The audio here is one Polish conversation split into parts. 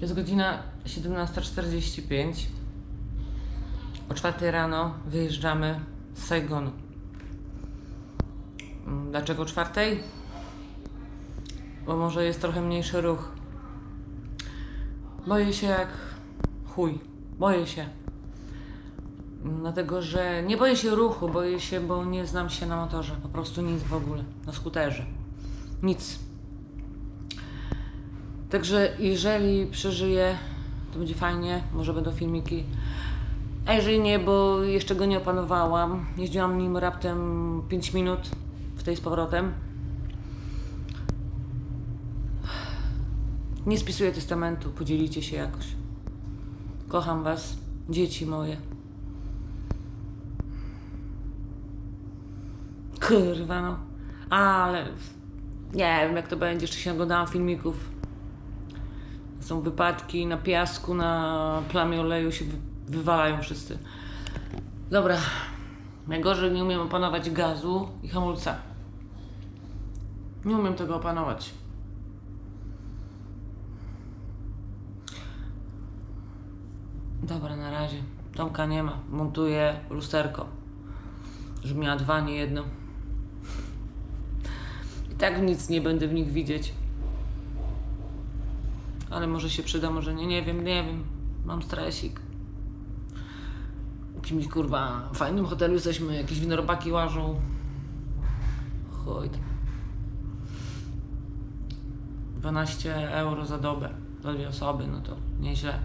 Jest godzina 17.45. O 4 rano wyjeżdżamy z Saigonu. Mm, Dlaczego 4? Bo może jest trochę mniejszy ruch. Boję się jak chuj. Boję się. Mm, Dlatego, że nie boję się ruchu, boję się, bo nie znam się na motorze. Po prostu nic w ogóle. Na skuterze. Nic. Także jeżeli przeżyję, to będzie fajnie, może będą filmiki. A jeżeli nie, bo jeszcze go nie opanowałam, jeździłam nim raptem 5 minut w tej z powrotem. Nie spisuję testamentu, podzielicie się jakoś. Kocham was, dzieci moje. Kurwa no. Ale nie wiem jak to będzie, jeszcze się oglądałam filmików. Są wypadki na piasku, na plamie oleju się wy- wywalają wszyscy. Dobra. Najgorzej nie umiem opanować gazu i hamulca. Nie umiem tego opanować. Dobra, na razie. Tomka nie ma. Montuję lusterko. Żeby miała dwa, nie jedno. I tak nic nie będę w nich widzieć. Ale może się przyda, może nie, nie wiem, nie wiem. Mam stresik. W jakimś kurwa fajnym hotelu jesteśmy, jakieś winorobaki łażą. Tam. 12 euro za dobę, za dwie osoby, no to nieźle.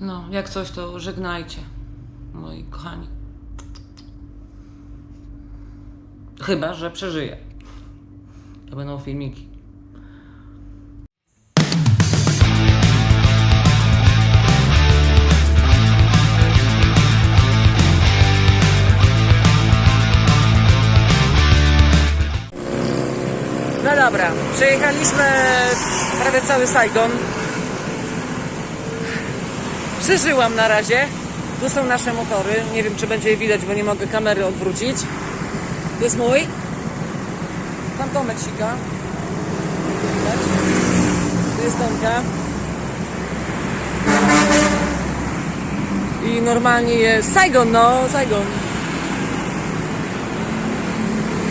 No, jak coś, to żegnajcie, moi kochani. Chyba, że przeżyję. To będą filmiki. No dobra, przejechaliśmy prawie cały Saigon. Przeżyłam na razie. Tu są nasze motory. Nie wiem, czy będzie je widać, bo nie mogę kamery odwrócić. Tu jest mój. Tam Tomek sika. Tu jest Tomka. I normalnie jest Saigon, no, Saigon.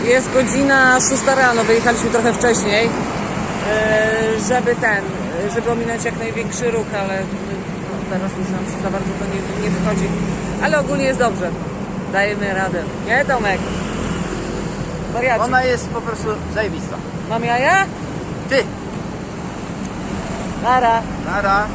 Jest godzina 6 rano, wyjechaliśmy trochę wcześniej, e, żeby ten, żeby ominąć jak największy ruch, ale no, teraz już nam się za bardzo to nie, nie wychodzi. Ale ogólnie jest dobrze. Dajemy radę. Nie, Tomek? Wariaci. Ona jest po prostu zajebista. Mam jaja? Ty, Nara. nara.